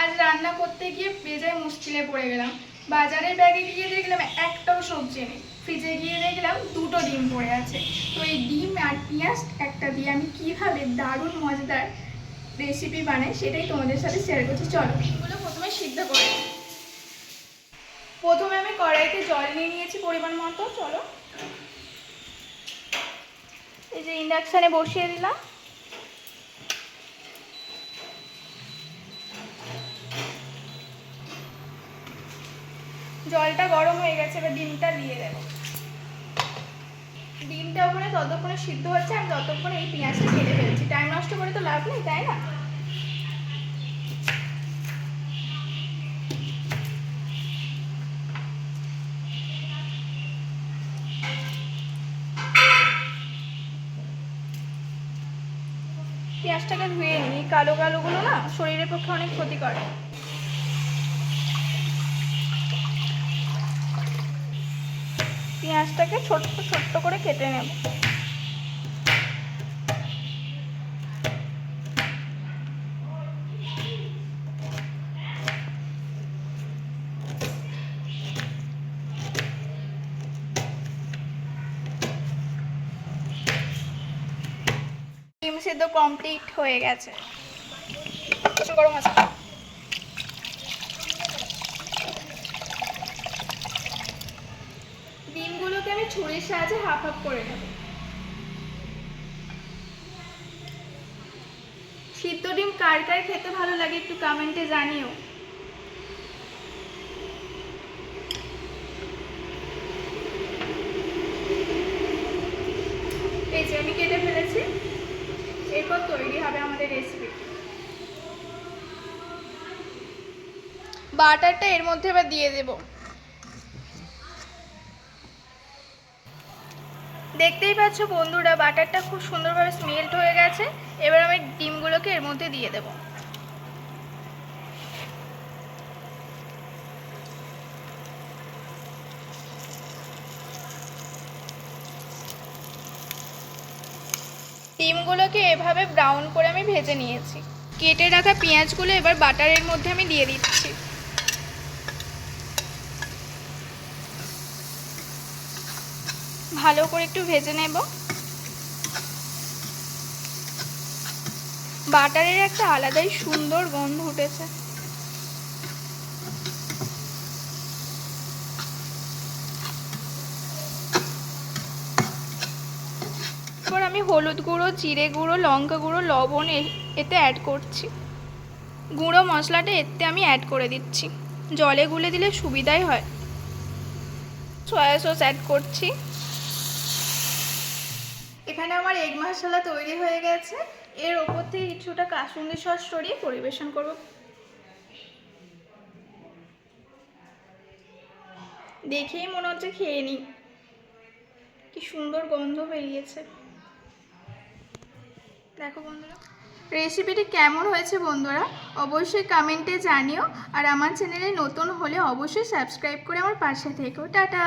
আজ রান্না করতে গিয়ে বেজায় মুশকিলে পড়ে গেলাম। বাজারের ব্যাগে গিয়ে দেখলাম একটাও সবজি নেই। ফ্রিজে গিয়ে দেখলাম দুটো ডিম পড়ে আছে। তো এই ডিম আর পেঁয়াজ, একটা দিয়ে আমি কীভাবে দারুণ মজাদার রেসিপি বানাই সেটাই তোমাদের সাথে শেয়ার করছি। চলো ডিমগুলো প্রথমে সিদ্ধ করে। প্রথমে আমি কড়াইতে জল নিয়ে নিয়েছি পরিমাণ মতো। চলো। এই যে ইন্ডাকশানে বসিয়ে দিলাম। জলটা গরম হয়ে গেছে, এবার ডিমটা দিয়ে দেব। ডিমটা ওখানে ততক্ষণে সিদ্ধ হচ্ছে আমি ততক্ষণে এই পেঁয়াজটা কেটে ফেলছি। টাইম নষ্ট করে তো লাভ নেই, তাই না? পেঁয়াজটাকে ধুয়ে নিই। কালো কালোগুলো না শরীরের পক্ষে অনেক ক্ষতি করে পেঁয়াজটাকে ছোট্ট ছোট্ট করে কেটে নেব। ডিম সেদ্ধ কমপ্লিট হয়ে গেছে। গরম আছে ডিমগুলোকে আমি ছুরির সাহায্যে হাফ হাফ করে নেব। সিদ্ধ ডিম কার কার খেতে ভালো লাগে একটু কমেন্টে জানিও। এই যে আমি কেটে ফেলেছি, এরপর তৈরি হবে আমাদের রেসিপি বাটারটা এর মধ্যে এবার দিয়ে দেবো। দেখতেই পাচ্ছ বন্ধুরা, বাটারটা খুব সুন্দরভাবে স্মেল্ট হয়ে গেছে। এবার আমি ডিমগুলোকে এর মধ্যে দিয়ে দেব। ডিমগুলোকে এভাবে ব্রাউন করে আমি ভেজে নিয়েছি। কেটে রাখা পেঁয়াজগুলো এবার বাটারের মধ্যে আমি দিয়ে দিচ্ছি। ভালো করে একটু ভেজে নেব। বাটারের একটা আলাদাই সুন্দর গন্ধ উঠেছে। আমি হলুদ গুঁড়ো, জিরে গুঁড়ো, লঙ্কা গুঁড়ো, লবণ এতে অ্যাড করছি। গুঁড়ো মশলাটা এতে আমি অ্যাড করে দিচ্ছি। জলে গুলে দিলে সুবিধাই হয়। সয়া সস অ্যাড করছি। এখানে আমার এগ মশলা তৈরি হয়ে গেছে। এর ওপর থেকে কিছুটা কাসুন্দি সস সরিয়ে পরিবেশন করব। দেখেই মনে হচ্ছে খেয়ে নিই। কি সুন্দর গন্ধ বেরিয়েছে। দেখো বন্ধুরা রেসিপিটি কেমন হয়েছে বন্ধুরা, অবশ্যই কমেন্টে জানিও। আর আমার চ্যানেলে নতুন হলে অবশ্যই সাবস্ক্রাইব করে আমার পাশে থেকো। টাটা!